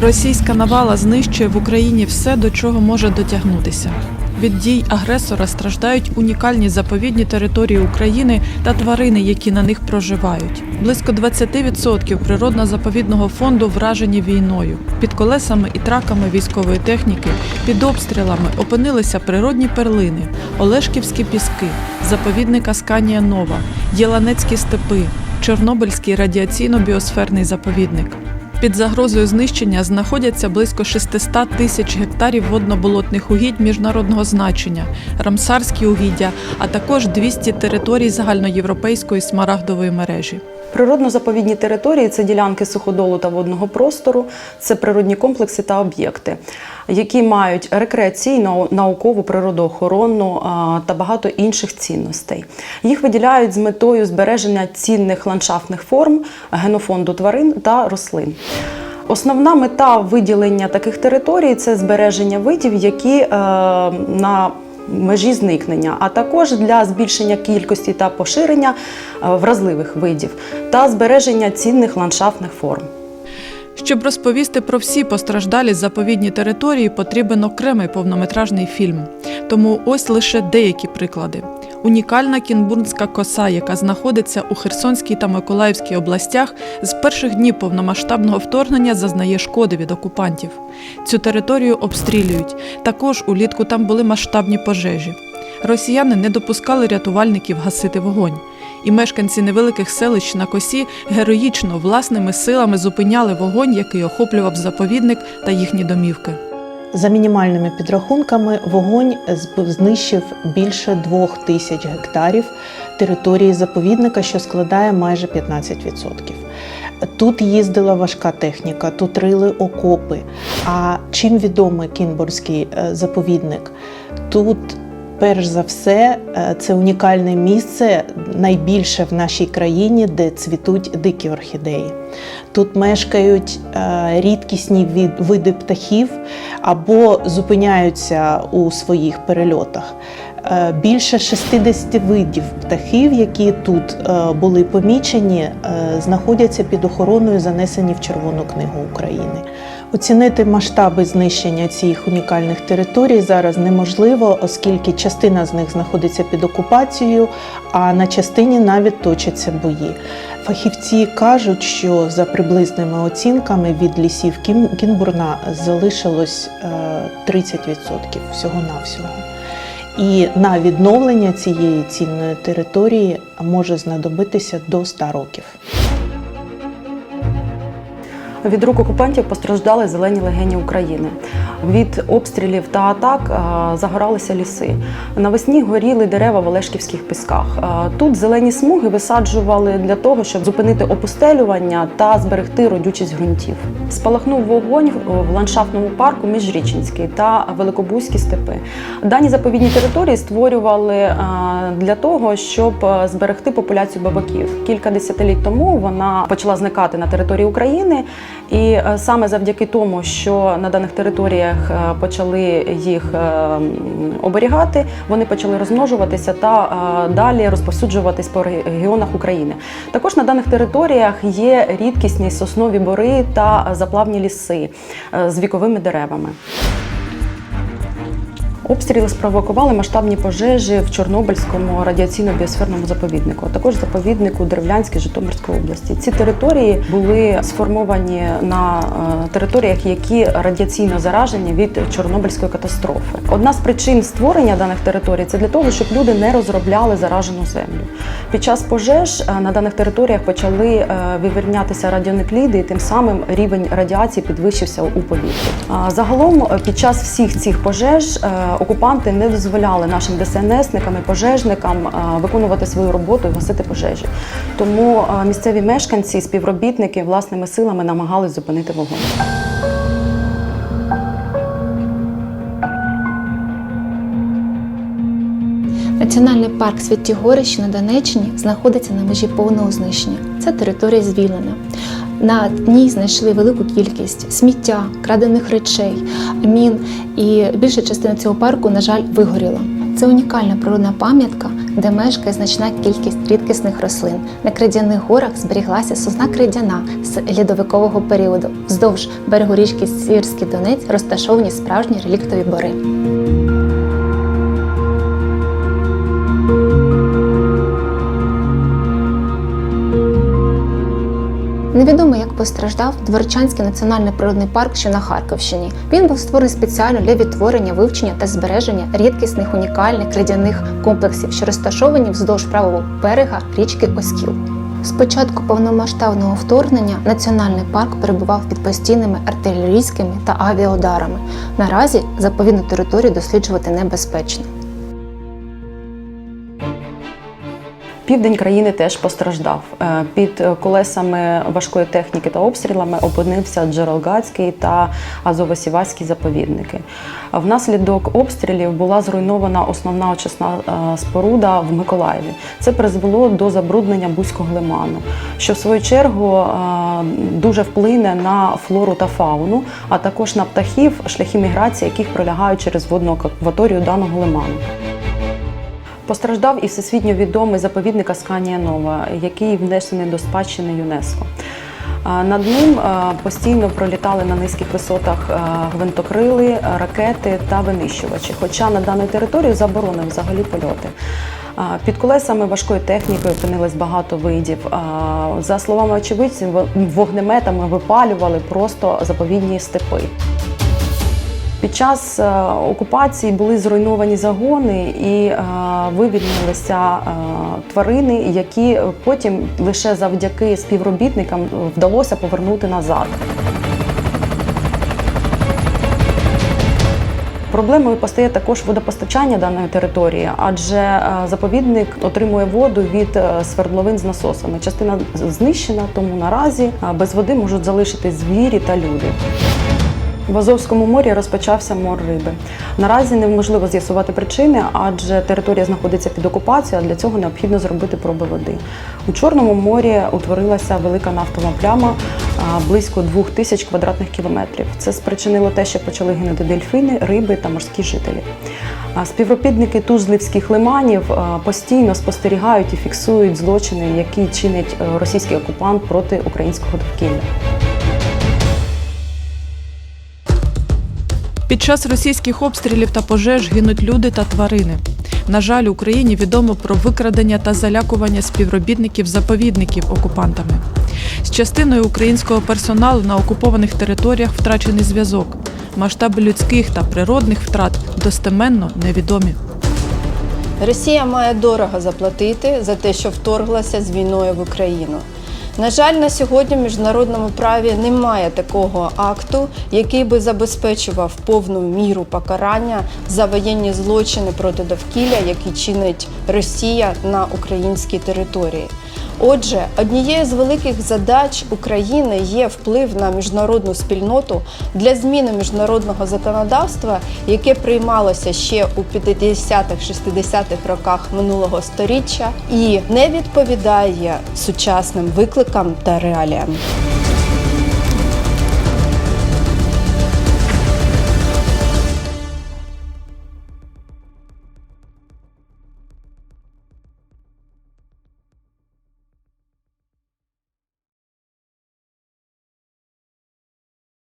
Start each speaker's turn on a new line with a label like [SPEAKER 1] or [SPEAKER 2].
[SPEAKER 1] Російська навала знищує в Україні все, до чого може дотягнутися. Від дій агресора страждають унікальні заповідні території України та тварини, які на них проживають. Близько 20% природно-заповідного фонду вражені війною. Під колесами і траками військової техніки, під обстрілами опинилися природні перлини, Олешківські піски, заповідник Асканія Нова, Єланецькі степи, Чорнобильський радіаційно-біосферний заповідник. Під загрозою знищення знаходяться близько 600 тисяч гектарів водно-болотних угідь міжнародного значення, рамсарські угіддя, а також 200 територій загальноєвропейської смарагдової мережі.
[SPEAKER 2] Природно-заповідні території це ділянки суходолу та водного простору, це природні комплекси та об'єкти, які мають рекреаційну, наукову, природоохоронну та багато інших цінностей. Їх виділяють з метою збереження цінних ландшафтних форм, генофонду тварин та рослин. Основна мета виділення таких територій це збереження видів, які е, на межі зникнення, а також для збільшення кількості та поширення е, вразливих видів та збереження цінних ландшафтних форм.
[SPEAKER 1] Щоб розповісти про всі постраждалі заповідні території, потрібен окремий повнометражний фільм. Тому ось лише деякі приклади. Унікальна кінбурнська коса, яка знаходиться у Херсонській та Миколаївській областях, з перших днів повномасштабного вторгнення зазнає шкоди від окупантів. Цю територію обстрілюють. Також улітку там були масштабні пожежі. Росіяни не допускали рятувальників гасити вогонь. І мешканці невеликих селищ на косі героїчно власними силами зупиняли вогонь, який охоплював заповідник та їхні домівки.
[SPEAKER 3] За мінімальними підрахунками, вогонь знищив більше двох тисяч гектарів території заповідника, що складає майже 15%. Тут їздила важка техніка, тут рили окопи. А чим відомий Кінбурзький е, заповідник? Тут, перш за все, е, це унікальне місце, найбільше в нашій країні, де цвітуть дикі орхідеї. Тут мешкають е, рідкісні види птахів або зупиняються у своїх перельотах. Е, Більше 60 видів птахів, які тут були помічені, знаходяться під охороною, занесені в Червону книгу України. Оцінити масштаби знищення цих унікальних територій зараз неможливо, оскільки частина з них знаходиться під окупацією, а на частині навіть точаться бої. Фахівці кажуть, що за приблизними оцінками від лісів Кінбурна залишилось е, 30% всього-навсього. І на відновлення цієї цінної території може знадобитися до 100 років.
[SPEAKER 2] Від рук окупантів постраждали зелені легені України. Від обстрілів та атак е, загоралися ліси. Навесні горіли дерева в Олешківських пісках. Е, Тут зелені смуги висаджували для того, щоб зупинити опустелювання та зберегти родючість ґрунтів. Спалахнув вогонь в ландшафтному парку Міжрічинський та Великобузькі степи. Дані заповідні території створювали е, для того, щоб зберегти популяцію бабаків. Кілька десятиліть тому вона почала зникати на території України, і е, саме завдяки тому, що на даних територіях е, почали їх е, оберігати, вони почали розмножуватися та далі розповсюджуватись по регіонах України. Також на даних територіях є рідкісні соснові бори та заплавні ліси з віковими деревами. Обстріли спровокували масштабні пожежі в Чорнобильському радіаційно-біосферному заповіднику, а також заповіднику Древлянській Житомирської області. Ці території були сформовані на е, територіях, які радіаційно заражені від Чорнобильської катастрофи. Одна з причин створення даних територій це для того, щоб люди не розробляли заражену землю. Під час пожеж е, на даних територіях почали е, вивільнятися радіонукліди, і тим самим рівень радіації підвищився у повітрі. Загалом під час всіх цих пожеж окупанти не дозволяли нашим ДСНСникам і пожежникам е, виконувати свою роботу і гасити пожежі. Тому е, місцеві мешканці, співробітники власними силами намагались зупинити вогонь.
[SPEAKER 4] Національний парк Святі Горищі на Донеччині знаходиться на межі повного знищення. Це територія звільнена. На дні знайшли велику кількість сміття, крадених речей, мін, і більша частина цього парку, на жаль, вигоріла. Це унікальна природна пам'ятка, де мешкає значна кількість рідкісних рослин. На кридяних горах зберіглася сосна кридяна з льодовикового періоду. Вздовж берегу річки Сірський Донець розташовані справжні реліктові бори. Невідомо, як постраждав Дворчанський національний природний парк, що на Харківщині. Він був створений спеціально для відтворення, вивчення та збереження рідкісних унікальних кридяних комплексів, що розташовані вздовж правого берега річки Оскіл. З початку повномасштабного вторгнення національний парк перебував під постійними артилерійськими та авіаударами. Наразі заповідну територію досліджувати небезпечно.
[SPEAKER 2] Південь країни теж постраждав. Е, Під е, колесами важкої техніки та обстрілами опинився Джерелгацький та Азово-Сіваський заповідники. Внаслідок обстрілів була зруйнована основна очисна е, споруда в Миколаєві. Це призвело до забруднення Бузького лиману, що в свою чергу дуже вплине на флору та фауну, а також на птахів, шляхи міграції, яких пролягають через водну акваторію даного лиману. Постраждав і всесвітньо відомий заповідник Асканія Нова, який внесений до спадщини ЮНЕСКО. Над ним постійно пролітали на низьких висотах гвинтокрили, ракети та винищувачі. Хоча на даній території заборонені взагалі польоти. Під колесами важкої техніки опинилось багато видів. За словами очевидців, вогнеметами випалювали просто заповідні степи. Під час е, окупації були зруйновані загони і е, вивільнилися е, тварини, які потім лише завдяки співробітникам вдалося повернути назад. Проблемою постає також водопостачання даної території, адже заповідник отримує воду від свердловин з насосами. Частина знищена, тому наразі без води можуть залишитись звірі та люди. В Азовському морі розпочався мор риби. Наразі неможливо з'ясувати причини, адже територія знаходиться під окупацією, а для цього необхідно зробити проби води. У Чорному морі утворилася велика нафтова пляма близько двох тисяч квадратних кілометрів. Це спричинило те, що почали гинути дельфини, риби та морські жителі. Співробітники тузлівських лиманів постійно спостерігають і фіксують злочини, які чинить е, російський окупант проти українського довкілля.
[SPEAKER 1] Під час російських обстрілів та пожеж гинуть люди та тварини. На жаль, Україні відомо про викрадення та залякування співробітників заповідників окупантами. З частиною українського персоналу на окупованих територіях втрачений зв'язок. Масштаби людських та природних втрат достеменно невідомі.
[SPEAKER 5] Росія має дорого заплатити за те, що вторглася з війною в Україну. На жаль, на сьогодні в міжнародному праві немає такого акту, який би забезпечував повну міру покарання за воєнні злочини проти довкілля, які чинить Росія на українській території. Отже, однією з великих задач України є вплив на міжнародну спільноту для зміни міжнародного законодавства, яке приймалося ще у 50-х-60-х роках минулого століття і не відповідає сучасним викликам та реаліям.